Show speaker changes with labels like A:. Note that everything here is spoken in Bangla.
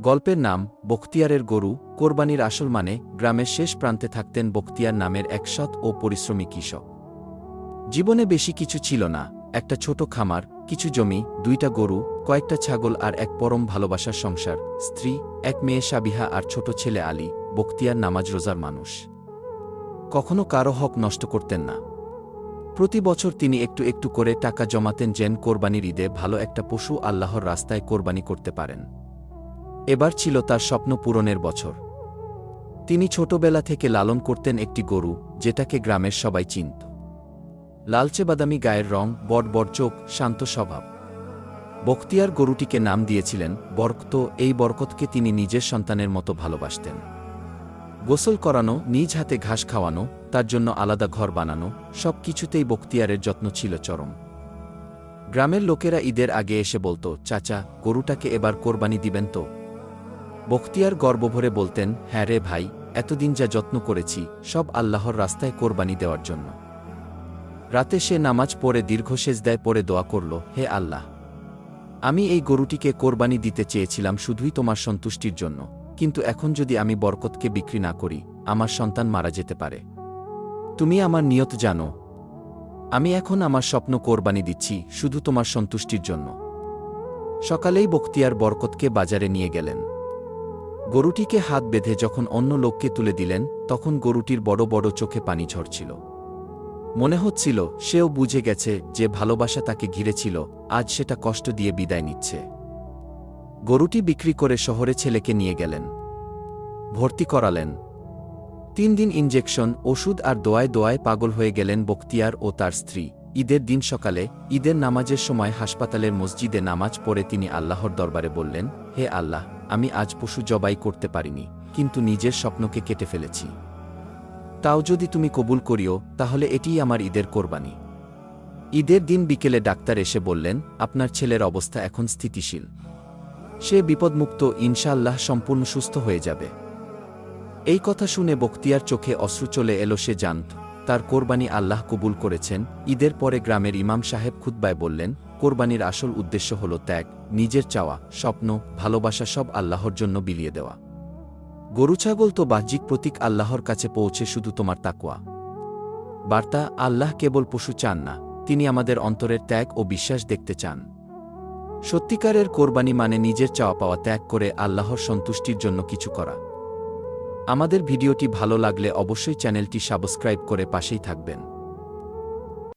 A: গল্পের নাম, বখতিয়ারের গরু, কোরবানির আসল মানে গ্রামের শেষ প্রান্তে থাকতেন বখতিয়ার নামের এক সৎ ও পরিশ্রমী কৃষক। জীবনে বেশি কিছু ছিল না, একটা ছোট খামার, কিছু জমি, দুইটা গরু, কয়েকটা ছাগল আর এক পরম ভালোবাসার সংসার, স্ত্রী, এক মেয়ে সাবিহা আর ছোট ছেলে আলী, বখতিয়ার নামাজ রোজার মানুষ। কখনো কারও হক নষ্ট করতেন না। প্রতি বছর তিনি একটু একটু করে টাকা জমাতেন যেন কোরবানির ঈদে ভালো একটা পশু আল্লাহর রাস্তায় কোরবানি করতে পারেন। এবার ছিল তার স্বপ্ন পূরণের বছর। তিনি ছোটবেলা থেকে লালন করতেন একটি গরু, যেটাকে গ্রামের সবাই চিনত। লালচে বাদামি গায়ের রং বড় বড় চোখ, শান্ত স্বভাব। বখতিয়ার গরুটিকে নাম দিয়েছিলেন বরকত, এই বরকতকে তিনি নিজের সন্তানের মতো ভালোবাসতেন। গোসল করানো, নিজ হাতে ঘাস খাওয়ানো, তার জন্য আলাদা ঘর বানানো সব কিছুতেই বখতিয়ারের যত্ন ছিল চরম। গ্রামের লোকেরা ঈদের আগে এসে বলতো, চাচা, গরুটাকে এবার কোরবানি দিবেন তো? বখতিয়ার গর্বভরে বলতেন হ্যাঁ রে ভাই, এতদিন যা যত্ন করেছি, সব আল্লাহর রাস্তায় কোরবানি দেওয়ার জন্য। রাতে সে নামাজ পড়ে দীর্ঘশেষ দেয় পড়ে দোয়া করল, হে আল্লাহ, আমি এই গরুটিকে কোরবানি দিতে চেয়েছিলাম শুধুই তোমার সন্তুষ্টির জন্য, কিন্তু এখন যদি আমি বরকতকে বিক্রি না করি, আমার সন্তান মারা যেতে পারে। তুমি আমার নিয়ত জানো, আমি এখন আমার স্বপ্ন কোরবানি দিচ্ছি, শুধু তোমার সন্তুষ্টির জন্য। সকালেই বখতিয়ার বরকতকে বাজারে নিয়ে গেলেন। গরুটিকে হাত বেঁধে যখন অন্য লোককে তুলে দিলেন, তখন গরুটির বড় বড় চোখে পানি ঝরছিল। মনে হচ্ছিল, সেও বুঝে গেছে যে ভালোবাসা তাকে ঘিরেছিল, আজ সেটা কষ্ট দিয়ে বিদায় নিচ্ছে। গরুটি বিক্রি করে শহরে ছেলেকে নিয়ে গেলেন। ভর্তি করালেন। তিন দিন ইঞ্জেকশন ওষুধ আর দোয়ায় দোয়ায় পাগল হয়ে গেলেন বখতিয়ার ও তার স্ত্রী। ঈদের দিন সকালে, ঈদের নামাজের সময় হাসপাতালের মসজিদে নামাজ পড়ে তিনি আল্লাহর দরবারে বললেন, হে আল্লাহ আমি আজ পশু জবাই করতে পারিনি, কিন্তু নিজের স্বপ্নকে কেটে ফেলেছি। তাও যদি তুমি কবুল করিও, তাহলে এটিই আমার ঈদের কোরবানি। ঈদের দিন বিকেলে ডাক্তার এসে বললেন, আপনার ছেলের অবস্থা এখন স্থিতিশীল। সে বিপদমুক্ত, ইনশাআল্লাহ সম্পূর্ণ সুস্থ হয়ে যাবে। এই কথা শুনে বখতিয়ার চোখে অশ্রু চলে এলো সে জানত, তার কোরবানি আল্লাহ কবুল করেছেন। ঈদের পরে গ্রামের ইমাম সাহেব খুতবায় বললেন কোরবানির আসল উদ্দেশ্য হল ত্যাগ, নিজের চাওয়া, স্বপ্ন, ভালোবাসা সব আল্লাহর জন্য বিলিয়ে দেওয়া। গরু, ছাগল তো বাহ্যিক প্রতীক আল্লাহর কাছে পৌঁছে শুধু তোমার তাকুয়া বার্তা, আল্লাহ কেবল পশু চান না, তিনি আমাদের অন্তরের ত্যাগ ও বিশ্বাস দেখতে চান। সত্যিকারের কোরবানি মানে নিজের চাওয়া পাওয়া ত্যাগ করে আল্লাহর সন্তুষ্টির জন্য কিছু করা। আমাদের ভিডিওটি ভালো লাগলে অবশ্যই চ্যানেলটি সাবস্ক্রাইব করে পাশেই থাকবেন।